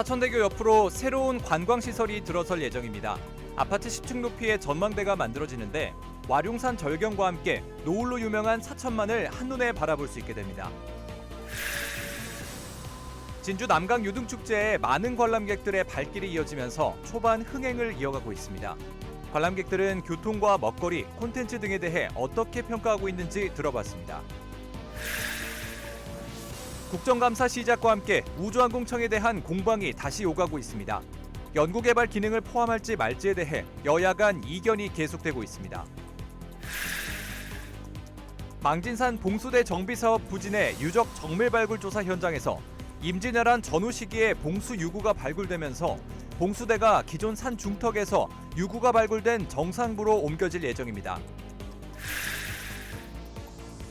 사천대교 옆으로 새로운 관광시설이 들어설 예정입니다. 아파트 10층 높이의 전망대가 만들어지는데 와룡산 절경과 함께 노을로 유명한 사천만을 한눈에 바라볼 수 있게 됩니다. 진주 남강 유등축제에 많은 관람객들의 발길이 이어지면서 초반 흥행을 이어가고 있습니다. 관람객들은 교통과 먹거리, 콘텐츠 등에 대해 어떻게 평가하고 있는지 들어봤습니다. 국정감사 시작과 함께 우주항공청에 대한 공방이 다시 오가고 있습니다. 연구개발 기능을 포함할지 말지에 대해 여야 간 이견이 계속되고 있습니다. 망진산 봉수대 정비사업 부진의 유적 정밀 발굴 조사 현장에서 임진왜란 전후 시기에 봉수 유구가 발굴되면서 봉수대가 기존 산 중턱에서 유구가 발굴된 정상부로 옮겨질 예정입니다.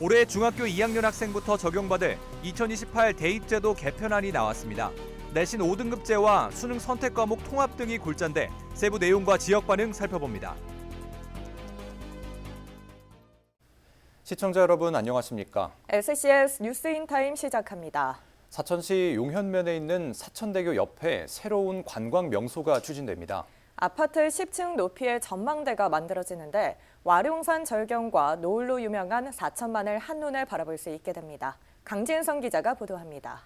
올해 중학교 2학년 학생부터 적용받을 2028 대입제도 개편안이 나왔습니다. 내신 5등급제와 수능 선택 과목 통합 등이 골자인데 세부 내용과 지역 반응 살펴봅니다. 시청자 여러분 안녕하십니까? SCS 뉴스인 타임 시작합니다. 사천시 용현면에 있는 사천대교 옆에 새로운 관광 명소가 추진됩니다. 아파트 10층 높이의 전망대가 만들어지는데 와룡산 절경과 노을로 유명한 사천만을 한눈에 바라볼 수 있게 됩니다. 강진성 기자가 보도합니다.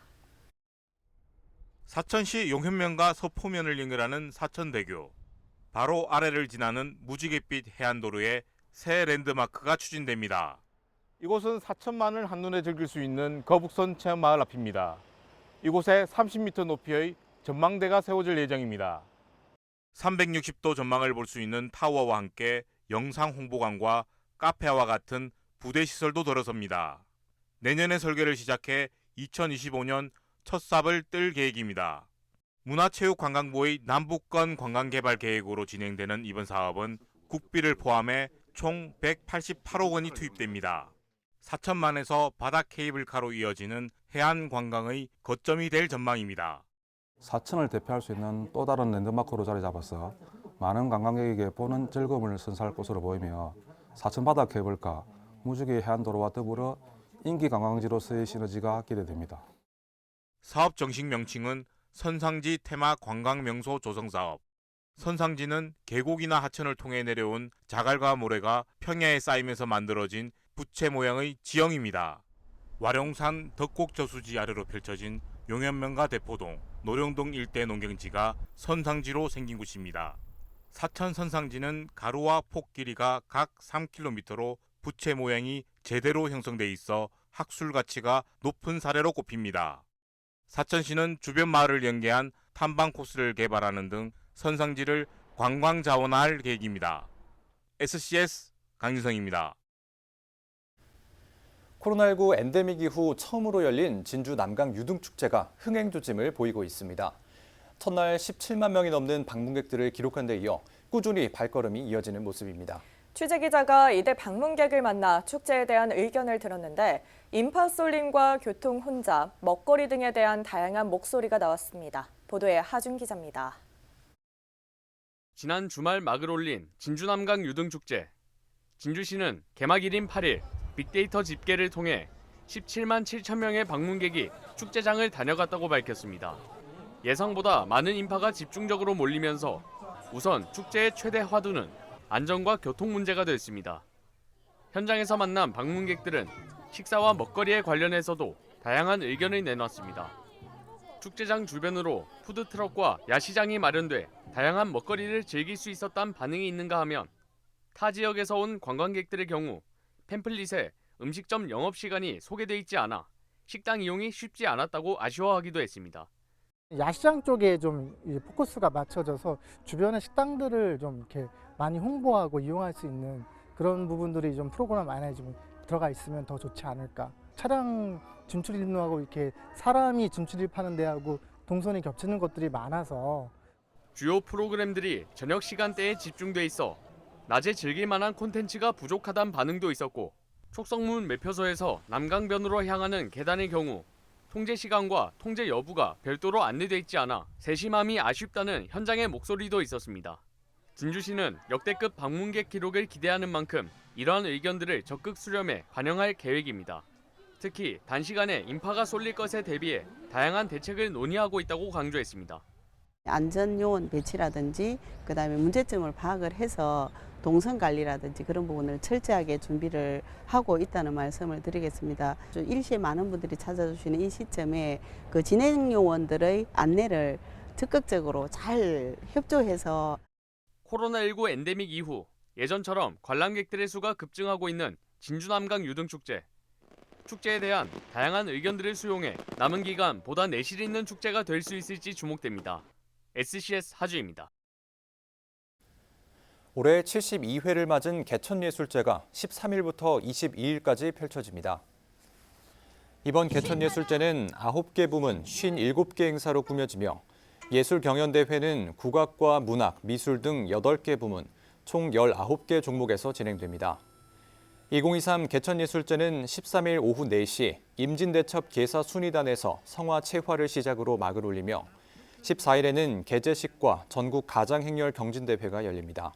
사천시 용현면과 서포면을 연결하는 사천대교. 바로 아래를 지나는 무지갯빛 해안도로에 새 랜드마크가 추진됩니다. 이곳은 사천만을 한눈에 즐길 수 있는 거북선 체험마을 앞입니다. 이곳에 30m 높이의 전망대가 세워질 예정입니다. 360도 전망을 볼 수 있는 타워와 함께 영상 홍보관과 카페와 같은 부대 시설도 들어섭니다. 내년에 설계를 시작해 2025년 첫 삽을 뜰 계획입니다. 문화체육관광부의 남북권 관광개발 계획으로 진행되는 이번 사업은 국비를 포함해 총 188억 원이 투입됩니다. 사천만에서 바다 케이블카로 이어지는 해안 관광의 거점이 될 전망입니다. 사천을 대표할 수 있는 또 다른 랜드마크로 자리 잡아서 많은 관광객에게 보는 즐거움을 선사할 것으로 보이며 사천 바다 케이블카, 무주기 해안도로와 더불어 인기 관광지로서의 시너지가 기대됩니다. 사업 정식 명칭은 선상지 테마 관광 명소 조성 사업. 선상지는 계곡이나 하천을 통해 내려온 자갈과 모래가 평야에 쌓이면서 만들어진 부채 모양의 지형입니다. 와룡산 덕곡 저수지 아래로 펼쳐진 용현면과 대포동, 노령동 일대 농경지가 선상지로 생긴 곳입니다. 사천 선상지는 가로와 폭 길이가 각 3km로 부채 모양이 제대로 형성돼 있어 학술 가치가 높은 사례로 꼽힙니다. 사천시는 주변 마을을 연계한 탐방 코스를 개발하는 등 선상지를 관광 자원화할 계획입니다. SCS 강진성입니다. 코로나19 엔데믹 이후 처음으로 열린 진주 남강 유등축제가 흥행 조짐을 보이고 있습니다. 첫날 17만 명이 넘는 방문객들을 기록한 데 이어 꾸준히 발걸음이 이어지는 모습입니다. 취재 기자가 이대 방문객을 만나 축제에 대한 의견을 들었는데 인파 쏠림과 교통 혼잡, 먹거리 등에 대한 다양한 목소리가 나왔습니다. 보도에 하준 기자입니다. 지난 주말 막을 올린 진주남강 유등축제. 진주시는 개막일인 8일 빅데이터 집계를 통해 17만 7천 명의 방문객이 축제장을 다녀갔다고 밝혔습니다. 예상보다 많은 인파가 집중적으로 몰리면서 우선 축제의 최대 화두는 안전과 교통 문제가 됐습니다. 현장에서 만난 방문객들은 식사와 먹거리에 관련해서도 다양한 의견을 내놨습니다. 축제장 주변으로 푸드트럭과 야시장이 마련돼 다양한 먹거리를 즐길 수 있었단 반응이 있는가 하면 타 지역에서 온 관광객들의 경우 팸플릿에 음식점 영업 시간이 소개돼 있지 않아 식당 이용이 쉽지 않았다고 아쉬워하기도 했습니다. 야시장 쪽에 좀 포커스가 맞춰져서 주변의 식당들을 좀 이렇게 많이 홍보하고 이용할 수 있는 그런 부분들이 좀 프로그램 안에 좀 들어가 있으면 더 좋지 않을까. 차량 진출입로하고 이렇게 사람이 진출입하는 데하고 동선이 겹치는 것들이 많아서 주요 프로그램들이 저녁 시간대에 집중돼 있어 낮에 즐길 만한 콘텐츠가 부족하다는 반응도 있었고 촉성문 매표소에서 남강변으로 향하는 계단의 경우 통제 시간과 통제 여부가 별도로 안내돼 있지 않아 세심함이 아쉽다는 현장의 목소리도 있었습니다. 진주시는 역대급 방문객 기록을 기대하는 만큼 이러한 의견들을 적극 수렴해 반영할 계획입니다. 특히 단시간에 인파가 쏠릴 것에 대비해 다양한 대책을 논의하고 있다고 강조했습니다. 안전 요원 배치라든지 그다음에 문제점을 파악을 해서 동선 관리라든지 그런 부분을 철저하게 준비를 하고 있다는 말씀을 드리겠습니다. 좀 일시에 많은 분들이 찾아주시는 이 시점에 그 진행 요원들의 안내를 적극적으로 잘 협조해서 코로나19 엔데믹 이후 예전처럼 관람객들의 수가 급증하고 있는 진주남강 유등축제. 축제에 대한 다양한 의견들을 수용해 남은 기간 보다 내실 있는 축제가 될 수 있을지 주목됩니다. SCS 하주입니다. 올해 72회를 맞은 개천예술제가 13일부터 22일까지 펼쳐집니다. 이번 개천예술제는 9개 부문 57개 행사로 꾸며지며 예술경연대회는 국악과 문학, 미술 등 8개 부문 총 19개 종목에서 진행됩니다. 2023 개천예술제는 13일 오후 4시 임진대첩 계사 순위단에서 성화 채화를 시작으로 막을 올리며 14일에는 개제식과 전국 가장행렬 경진대회가 열립니다.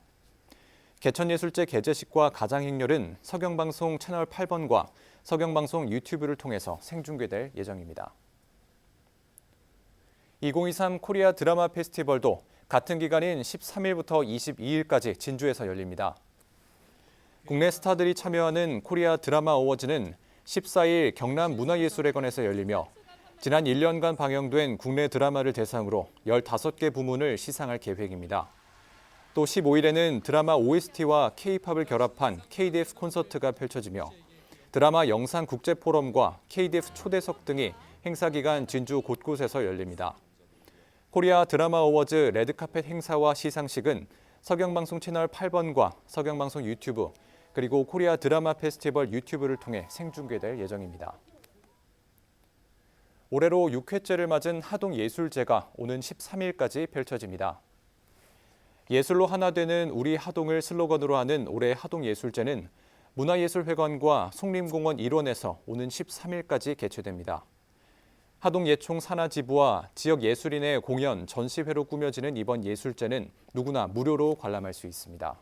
개천예술제 개제식과 가장행렬은 서경방송 채널 8번과 서경방송 유튜브를 통해서 생중계될 예정입니다. 2023 코리아 드라마 페스티벌도 같은 기간인 13일부터 22일까지 진주에서 열립니다. 국내 스타들이 참여하는 코리아 드라마 어워즈는 14일 경남 문화예술회관에서 열리며 지난 1년간 방영된 국내 드라마를 대상으로 15개 부문을 시상할 계획입니다. 또 15일에는 드라마 OST와 K-팝을 결합한 KDF 콘서트가 펼쳐지며 드라마 영상 국제 포럼과 KDF 초대석 등이 행사 기간 진주 곳곳에서 열립니다. 코리아 드라마 어워즈 레드카펫 행사와 시상식은 서경방송 채널 8번과 서경방송 유튜브 그리고 코리아 드라마 페스티벌 유튜브를 통해 생중계될 예정입니다. 올해로 6회째를 맞은 하동예술제가 오는 13일까지 펼쳐집니다. 예술로 하나 되는 우리 하동을 슬로건으로 하는 올해 하동예술제는 문화예술회관과 송림공원 일원에서 오는 13일까지 개최됩니다. 하동예총 산하지부와 지역 예술인의 공연, 전시회로 꾸며지는 이번 예술제는 누구나 무료로 관람할 수 있습니다.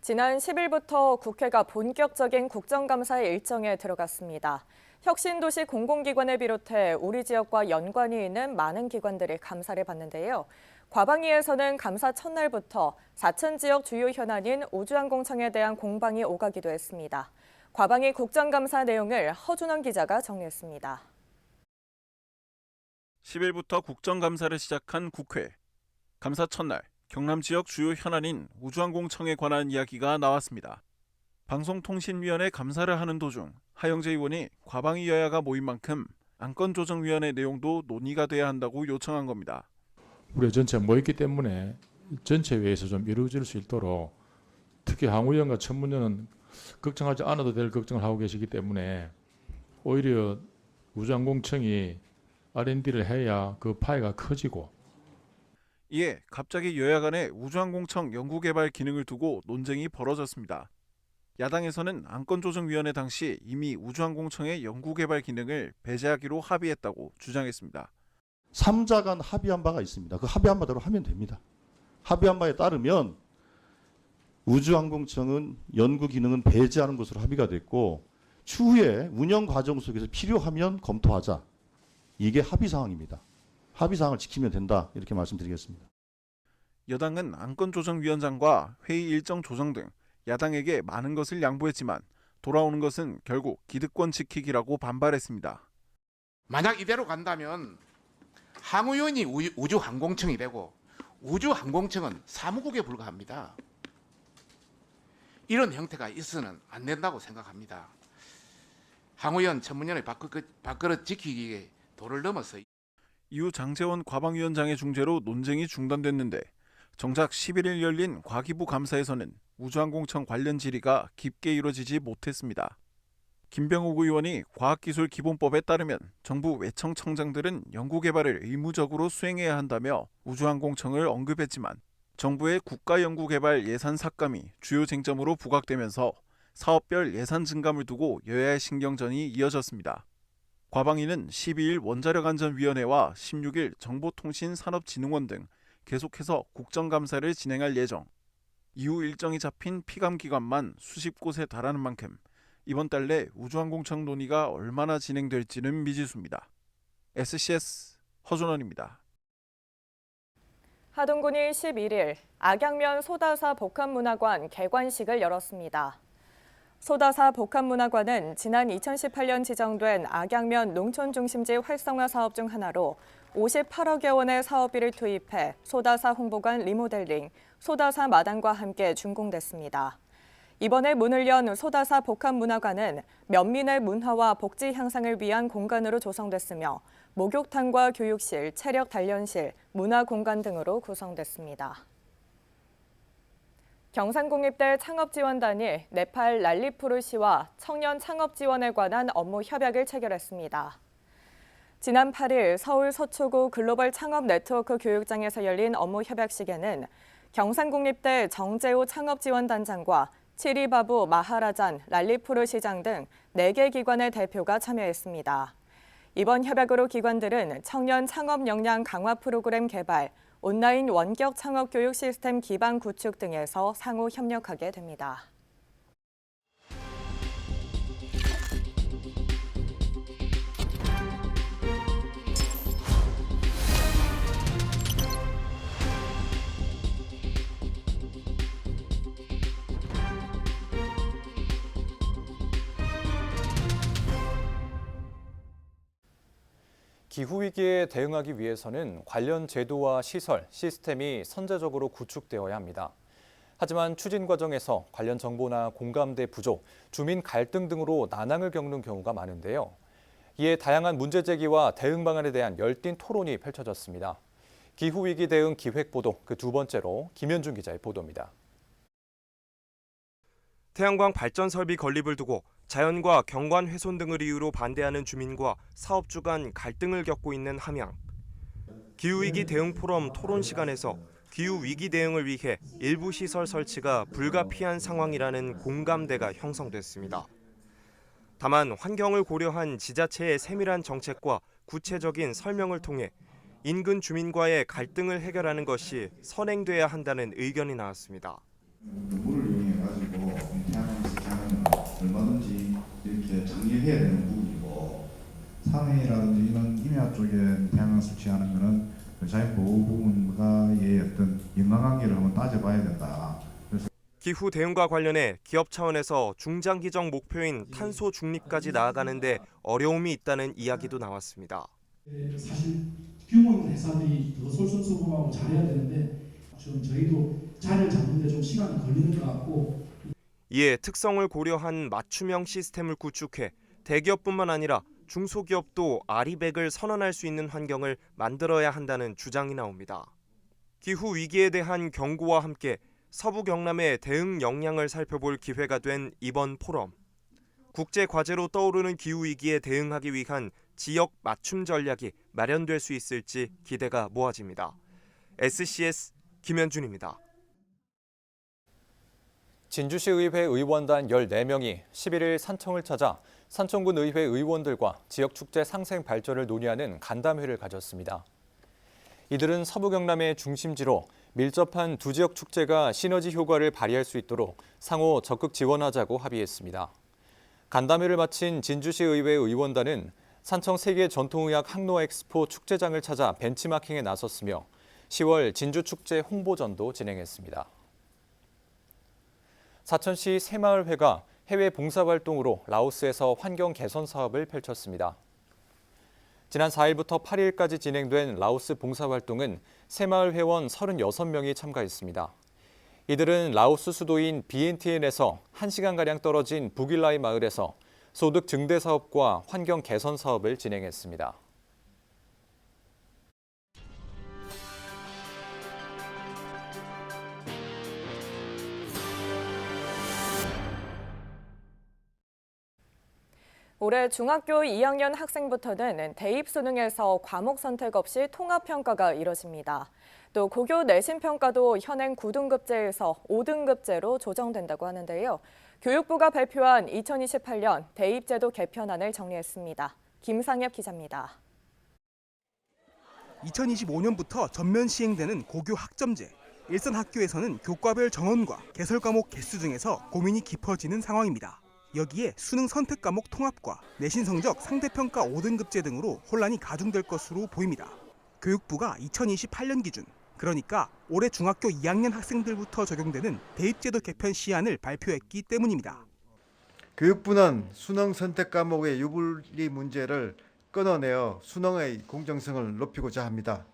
지난 10일부터 국회가 본격적인 국정감사의 일정에 들어갔습니다. 혁신도시 공공기관을 비롯해 우리 지역과 연관이 있는 많은 기관들이 감사를 받는데요. 과방위에서는 감사 첫날부터 사천 지역 주요 현안인 우주항공청에 대한 공방이 오가기도 했습니다. 과방위 국정감사 내용을 허준원 기자가 정리했습니다. 10일부터 국정감사를 시작한 국회. 감사 첫날 경남 지역 주요 현안인 우주항공청에 관한 이야기가 나왔습니다. 방송통신위원회 감사를 하는 도중 하영재 의원이 과방위 여야가 모인 만큼 안건조정위원회 내용도 논의가 돼야 한다고 요청한 겁니다. 우리 전체 모였기 때문에 전체 회의에서 좀 이루어질 수 있도록 특히 항우위원과 천문위원은 걱정하지 않아도 될 걱정을 하고 계시기 때문에 오히려 우주항공청이 R&D를 해야 그 파이가 커지고 이에 갑자기 여야 간에 우주항공청 연구개발 기능을 두고 논쟁이 벌어졌습니다. 야당에서는 안건조정위원회 당시 이미 우주항공청의 연구개발 기능을 배제하기로 합의했다고 주장했습니다. 3자 간 합의한 바가 있습니다. 그 합의한 바대로 하면 됩니다. 합의한 바에 따르면 우주항공청은 연구 기능은 배제하는 것으로 합의가 됐고 추후에 운영 과정 속에서 필요하면 검토하자. 이게 합의 사항입니다. 합의 사항을 지키면 된다. 이렇게 말씀드리겠습니다. 여당은 안건 조정 위원장과 회의 일정 조정 등 야당에게 많은 것을 양보했지만 돌아오는 것은 결국 기득권 지키기라고 반발했습니다. 만약 이대로 간다면 항우연이 우- 우주항공청이 되고 우주항공청은 사무국에 불과합니다. 이런 형태가 있어서는 안 된다고 생각합니다. 항우연 전문위원회 밥그릇, 지키기에 도를 넘어서 이후 장재원 과방위원장의 중재로 논쟁이 중단됐는데 정작 11일 열린 과기부 감사에서는 우주항공청 관련 질의가 깊게 이루어지지 못했습니다. 김병욱 의원이 과학기술기본법에 따르면 정부 외청 청장들은 연구개발을 의무적으로 수행해야 한다며 우주항공청을 언급했지만 정부의 국가연구개발 예산 삭감이 주요 쟁점으로 부각되면서 사업별 예산 증감을 두고 여야의 신경전이 이어졌습니다. 과방위는 12일 원자력안전위원회와 16일 정보통신산업진흥원 등 계속해서 국정감사를 진행할 예정. 이후 일정이 잡힌 피감기관만 수십 곳에 달하는 만큼 이번 달 내 우주항공청 논의가 얼마나 진행될지는 미지수입니다. SCS 허준원입니다. 하동군이 11일 악양면 소다사 복합문화관 개관식을 열었습니다. 소다사 복합문화관은 지난 2018년 지정된 악양면 농촌중심지 활성화 사업 중 하나로 58억여 원의 사업비를 투입해 소다사 홍보관 리모델링, 소다사 마당과 함께 준공됐습니다. 이번에 문을 연 소다사 복합문화관은 면민의 문화와 복지 향상을 위한 공간으로 조성됐으며 목욕탕과 교육실, 체력 단련실, 문화 공간 등으로 구성됐습니다. 경상공립대 창업지원단이 네팔 랄리푸르 시와 청년 창업 지원에 관한 업무 협약을 체결했습니다. 지난 8일 서울 서초구 글로벌 창업 네트워크 교육장에서 열린 업무 협약식에는 경상국립대 정재호 창업지원단장과 치리바부 마하라잔 랄리푸르 시장 등 4개 기관의 대표가 참여했습니다. 이번 협약으로 기관들은 청년 창업 역량 강화 프로그램 개발, 온라인 원격 창업 교육 시스템 기반 구축 등에서 상호 협력하게 됩니다. 기후위기에 대응하기 위해서는 관련 제도와 시설, 시스템이 선제적으로 구축되어야 합니다. 하지만 추진 과정에서 관련 정보나 공감대 부족, 주민 갈등 등으로 난항을 겪는 경우가 많은데요. 이에 다양한 문제 제기와 대응 방안에 대한 열띤 토론이 펼쳐졌습니다. 기후위기 대응 기획 보도 그 두 번째로 김현준 기자의 보도입니다. 태양광 발전 설비 건립을 두고 자연과 경관 훼손 등을 이유로 반대하는 주민과 사업주 간 갈등을 겪고 있는 함양. 기후위기 대응 포럼 토론 시간에서 기후위기 대응을 위해 일부 시설 설치가 불가피한 상황이라는 공감대가 형성됐습니다. 다만 환경을 고려한 지자체의 세밀한 정책과 구체적인 설명을 통해 인근 주민과의 갈등을 해결하는 것이 선행돼야 한다는 의견이 나왔습니다. 물을 이용해 가지고 태양광 시장은 얼마든지 이렇게 장려 해야 되는 부분이고 산해라든지 이런 임야 쪽에 태양광 설치하는 거는 그 자연 보호 부분과의 어떤 인과관계를 한번 따져봐야 된다. 기후 대응과 관련해 기업 차원에서 중장기적 목표인 탄소 중립까지 나아가는데 어려움이 있다는 이야기도 나왔습니다. 사실 규모 있는 회사들이 더 솔선수범하고 잘해야 되는데 좀 저희도 자리를 잡는데 좀 시간이 걸리는 것 같고 이에 특성을 고려한 맞춤형 시스템을 구축해 대기업뿐만 아니라 중소기업도 아리백을 선언할 수 있는 환경을 만들어야 한다는 주장이 나옵니다. 기후 위기에 대한 경고와 함께 서부 경남의 대응 역량을 살펴볼 기회가 된 이번 포럼. 국제 과제로 떠오르는 기후 위기에 대응하기 위한 지역 맞춤 전략이 마련될 수 있을지 기대가 모아집니다. SCS 김현준입니다. 진주시 의회 의원단 14명이 11일 산청을 찾아 산청군 의회 의원들과 지역 축제 상생 발전을 논의하는 간담회를 가졌습니다. 이들은 서부 경남의 중심지로 밀접한 두 지역 축제가 시너지 효과를 발휘할 수 있도록 상호 적극 지원하자고 합의했습니다. 간담회를 마친 진주시 의회 의원단은 산청 세계 전통의학 항로 엑스포 축제장을 찾아 벤치마킹에 나섰으며 10월 진주 축제 홍보전도 진행했습니다. 사천시 새마을회가 해외 봉사활동으로 라오스에서 환경 개선 사업을 펼쳤습니다. 지난 4일부터 8일까지 진행된 라오스 봉사활동은 새마을 회원 36명이 참가했습니다. 이들은 라오스 수도인 비엔티엔에서 1시간가량 떨어진 부길라이 마을에서 소득 증대 사업과 환경 개선 사업을 진행했습니다. 올해 중학교 2학년 학생부터는 대입 수능에서 과목 선택 없이 통합 평가가 이뤄집니다. 또 고교 내신 평가도 현행 9등급제에서 5등급제로 조정된다고 하는데요. 교육부가 발표한 2028년 대입제도 개편안을 정리했습니다. 김상엽 기자입니다. 2025년부터 전면 시행되는 고교 학점제. 일선 학교에서는 교과별 정원과 개설 과목 개수 등에서 고민이 깊어지는 상황입니다. 여기에 수능 선택 과목 통합과 내신 성적 상대평가 5등급제 등으로 혼란이 가중될 것으로 보입니다. 교육부가 2028년 기준 그러니까 올해 중학교 2학년 학생들부터 적용되는 대입제도 개편 시안을 발표했기 때문입니다. 교육부는 수능 선택 과목의 유불리 문제를 끊어내어 수능의 공정성을 높이고자 합니다.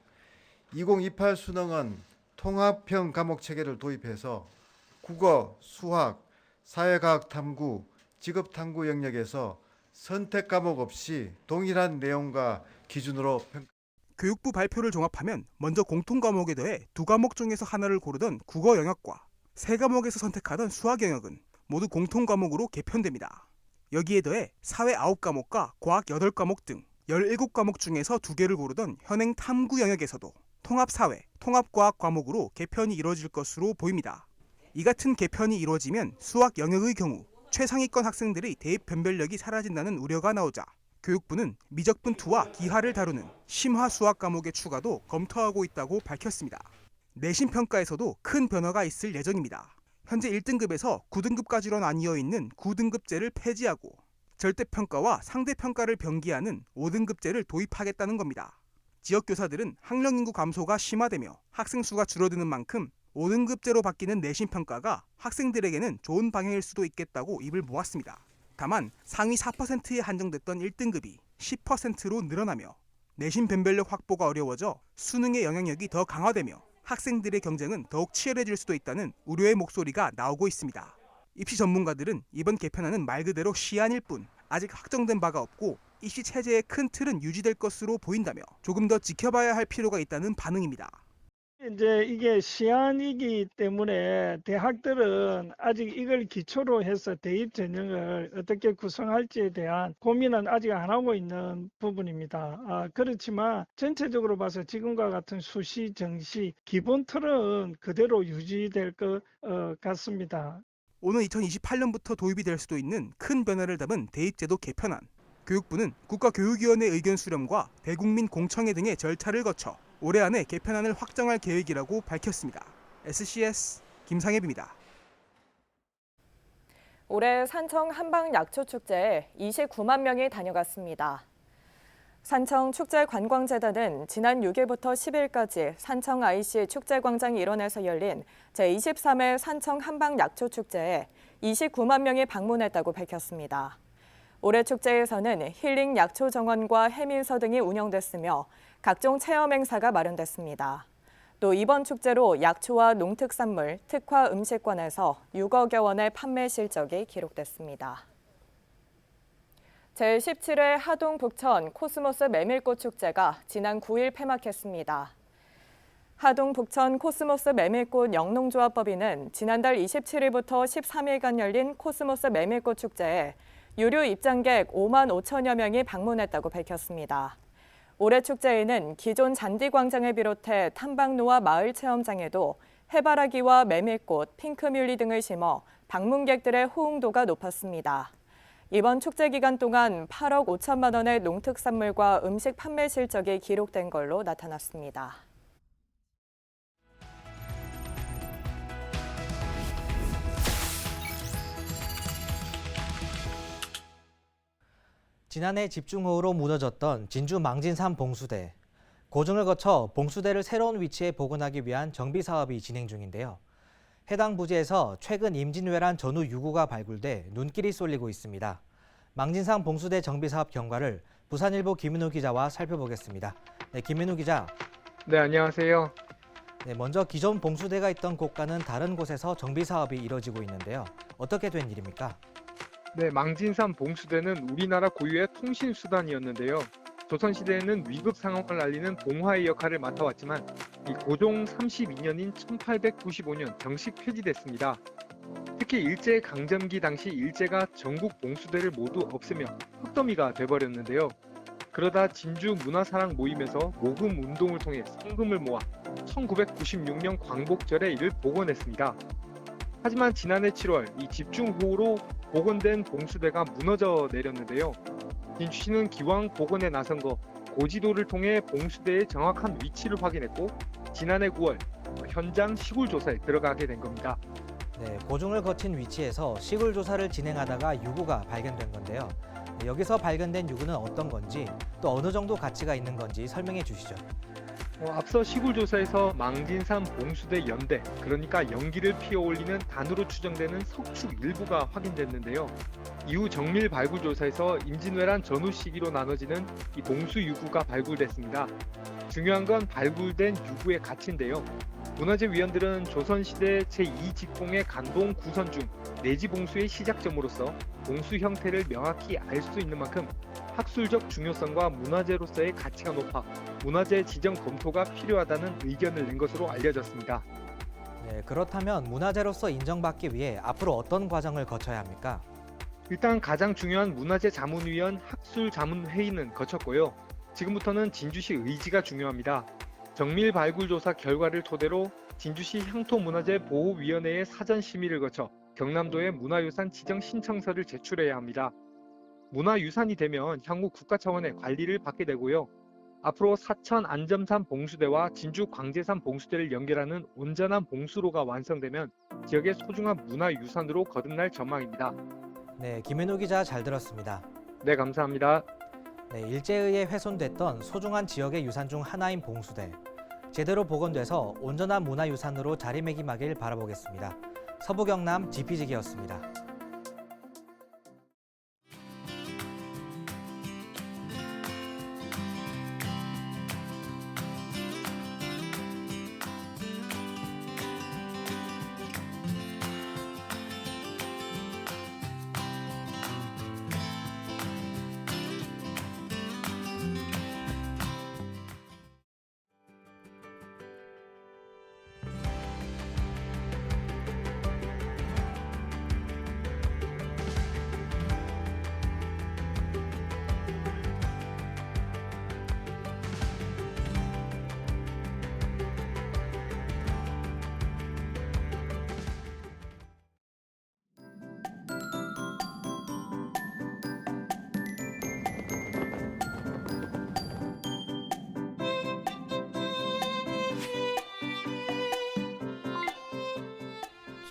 2028 수능은 통합형 과목 체계를 도입해서 국어, 수학, 사회과학 탐구, 직업 탐구 영역에서 선택 과목 없이 동일한 내용과 기준으로 평가 교육부 발표를 종합하면 먼저 공통 과목에 더해 두 과목 중에서 하나를 고르던 국어 영역과 세 과목에서 선택하던 수학 영역은 모두 공통 과목으로 개편됩니다. 여기에 더해 사회 9과목과 과학 8과목 등 17과목 중에서 두 개를 고르던 현행 탐구 영역에서도 통합사회, 통합과학 과목으로 개편이 이뤄질 것으로 보입니다. 이 같은 개편이 이루어지면 수학 영역의 경우 최상위권 학생들의 대입 변별력이 사라진다는 우려가 나오자 교육부는 미적분 투와 기하를 다루는 심화 수학 과목의 추가도 검토하고 있다고 밝혔습니다. 내신 평가에서도 큰 변화가 있을 예정입니다. 현재 1등급에서 9등급까지로 나뉘어 있는 9등급제를 폐지하고 절대 평가와 상대 평가를 병기하는 5등급제를 도입하겠다는 겁니다. 지역 교사들은 학령 인구 감소가 심화되며 학생 수가 줄어드는 만큼 5등급제로 바뀌는 내신 평가가 학생들에게는 좋은 방향일 수도 있겠다고 입을 모았습니다. 다만 상위 4%에 한정됐던 1등급이 10%로 늘어나며 내신 변별력 확보가 어려워져 수능의 영향력이 더 강화되며 학생들의 경쟁은 더욱 치열해질 수도 있다는 우려의 목소리가 나오고 있습니다. 입시 전문가들은 이번 개편안은 말 그대로 시안일 뿐 아직 확정된 바가 없고 입시 체제의 큰 틀은 유지될 것으로 보인다며 조금 더 지켜봐야 할 필요가 있다는 반응입니다. 이제 이게 시안이기 때문에 대학들은 아직 이걸 기초로 해서 대입 전형을 어떻게 구성할지에 대한 고민은 아직 안 하고 있는 부분입니다. 아, 그렇지만 전체적으로 봐서 지금과 같은 수시, 정시 기본 틀은 그대로 유지될 것 어, 같습니다. 오는 2028년부터 도입이 될 수도 있는 큰 변화를 담은 대입제도 개편안. 교육부는 국가교육위원회 의견 수렴과 대국민 공청회 등의 절차를 거쳐 올해 안에 개편안을 확정할 계획이라고 밝혔습니다. SCS 김상엽입니다. 올해 산청 한방 약초 축제에 29만 명이 다녀갔습니다. 산청 축제 관광재단은 지난 6일부터 10일까지 산청 IC 축제 광장 일원에서 열린 제23회 산청 한방 약초 축제에 29만 명이 방문했다고 밝혔습니다. 올해 축제에서는 힐링 약초 정원과 해밀서 등이 운영됐으며 각종 체험 행사가 마련됐습니다. 또 이번 축제로 약초와 농특산물, 특화 음식권에서 6억여 원의 판매 실적이 기록됐습니다. 제17회 하동 북천 코스모스 메밀꽃 축제가 지난 9일 폐막했습니다. 하동 북천 코스모스 메밀꽃 영농조합법인은 지난달 27일부터 13일간 열린 코스모스 메밀꽃 축제에 유료 입장객 5만 5천여 명이 방문했다고 밝혔습니다. 올해 축제에는 기존 잔디광장을 비롯해 탐방로와 마을 체험장에도 해바라기와 메밀꽃, 핑크뮬리 등을 심어 방문객들의 호응도가 높았습니다. 이번 축제 기간 동안 8억 5천만 원의 농특산물과 음식 판매 실적이 기록된 걸로 나타났습니다. 지난해 집중호우로 무너졌던 진주 망진산 봉수대. 고증을 거쳐 봉수대를 새로운 위치에 복원하기 위한 정비 사업이 진행 중인데요. 해당 부지에서 최근 임진왜란 전후 유구가 발굴돼 눈길이 쏠리고 있습니다. 망진산 봉수대 정비 사업 경과를 부산일보 김민우 기자와 살펴보겠습니다. 네, 김민우 기자. 네, 안녕하세요. 네, 먼저 기존 봉수대가 있던 곳과는 다른 곳에서 정비 사업이 이뤄지고 있는데요. 어떻게 된 일입니까? 네, 망진산 봉수대는 우리나라 고유의 통신 수단이었는데요. 조선시대에는 위급 상황을 알리는 봉화의 역할을 맡아왔지만 이 고종 32년인 1895년 정식 폐지됐습니다. 특히 일제 강점기 당시 일제가 전국 봉수대를 모두 없애며 흙더미가 돼버렸는데요. 그러다 진주 문화사랑 모임에서 모금 운동을 통해 성금을 모아 1996년 광복절에 이를 복원했습니다. 하지만 지난해 7월 이 집중호우로 복원된 봉수대가 무너져 내렸는데요. 진주시는 기왕 복원에 나선 거 고지도를 통해 봉수대의 정확한 위치를 확인했고 지난해 9월 현장 시굴 조사에 들어가게 된 겁니다. 네, 고증을 거친 위치에서 시굴 조사를 진행하다가 유구가 발견된 건데요. 네, 여기서 발견된 유구는 어떤 건지 또 어느 정도 가치가 있는 건지 설명해 주시죠. 어, 앞서 시굴 조사에서 망진산 봉수대 연대, 그러니까 연기를 피어 올리는 단으로 추정되는 석축 일부가 확인됐는데요. 이후 정밀 발굴 조사에서 임진왜란 전후 시기로 나눠지는 이 봉수 유구가 발굴됐습니다. 중요한 건 발굴된 유구의 가치인데요. 문화재 위원들은 조선시대 제2직공의 간동 구선 중 내지 봉수의 시작점으로서 봉수 형태를 명확히 알 수 있는 만큼 학술적 중요성과 문화재로서의 가치가 높아 문화재 지정 검토가 필요하다는 의견을 낸 것으로 알려졌습니다. 네, 그렇다면 문화재로서 인정받기 위해 앞으로 어떤 과정을 거쳐야 합니까? 일단 가장 중요한 문화재 자문위원 학술 자문 회의는 거쳤고요. 지금부터는 진주시 의지가 중요합니다. 정밀 발굴 조사 결과를 토대로 진주시 향토문화재 보호위원회의 사전 심의를 거쳐 경남도에 문화유산 지정 신청서를 제출해야 합니다. 문화유산이 되면 향후 국가 차원의 관리를 받게 되고요. 앞으로 사천 안점산 봉수대와 진주 광제산 봉수대를 연결하는 온전한 봉수로가 완성되면 지역의 소중한 문화유산으로 거듭날 전망입니다. 네, 김현우 기자 잘 들었습니다. 네, 감사합니다. 네, 일제에 의해 훼손됐던 소중한 지역의 유산 중 하나인 봉수대. 제대로 복원돼서 온전한 문화유산으로 자리매김하길 바라보겠습니다. 서부경남 지피지기였습니다.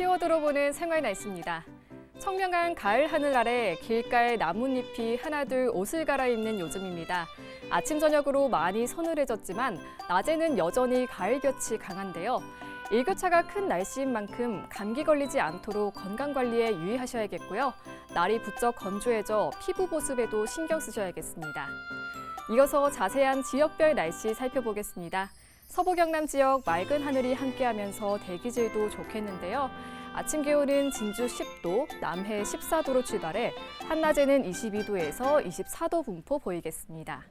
키워드로 보는 생활 날씨입니다. 청명한 가을 하늘 아래 길가에 나뭇잎이 하나둘 옷을 갈아입는 요즘입니다. 아침 저녁으로 많이 서늘해졌지만 낮에는 여전히 가을 볕이 강한데요. 일교차가 큰 날씨인 만큼 감기 걸리지 않도록 건강 관리에 유의하셔야겠고요. 날이 부쩍 건조해져 피부 보습에도 신경 쓰셔야겠습니다. 이어서 자세한 지역별 날씨 살펴보겠습니다. 서부 경남 지역 맑은 하늘이 함께하면서 대기질도 좋겠는데요. 아침 기온은 진주 10도, 남해 14도로 출발해 한낮에는 22도에서 24도 분포 보이겠습니다.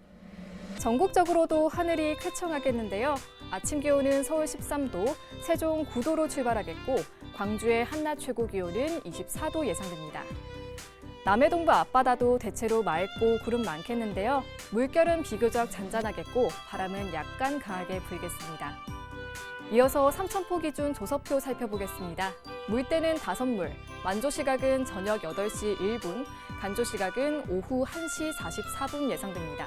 전국적으로도 하늘이 쾌청하겠는데요. 아침 기온은 서울 13도, 세종 9도로 출발하겠고 광주의 한낮 최고 기온은 24도 예상됩니다. 남해동부 앞바다도 대체로 맑고 구름 많겠는데요. 물결은 비교적 잔잔하겠고 바람은 약간 강하게 불겠습니다. 이어서 삼천포 기준 조서표 살펴보겠습니다. 물때는 다섯 물, 만조 시각은 저녁 8시 1분, 간조 시각은 오후 1시 44분 예상됩니다.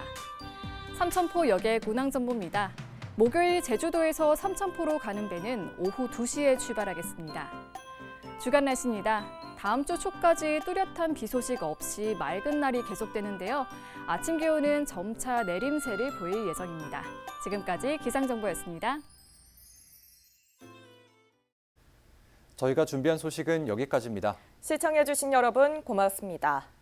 삼천포 역의 군항 정보입니다. 목요일 제주도에서 삼천포로 가는 배는 오후 2시에 출발하겠습니다. 주간 날씨입니다. 다음 주 초까지 뚜렷한 비 소식 없이 맑은 날이 계속되는데요. 아침 기온은 점차 내림세를 보일 예정입니다. 지금까지 기상정보였습니다. 저희가 준비한 소식은 여기까지입니다. 시청해주신 여러분 고맙습니다.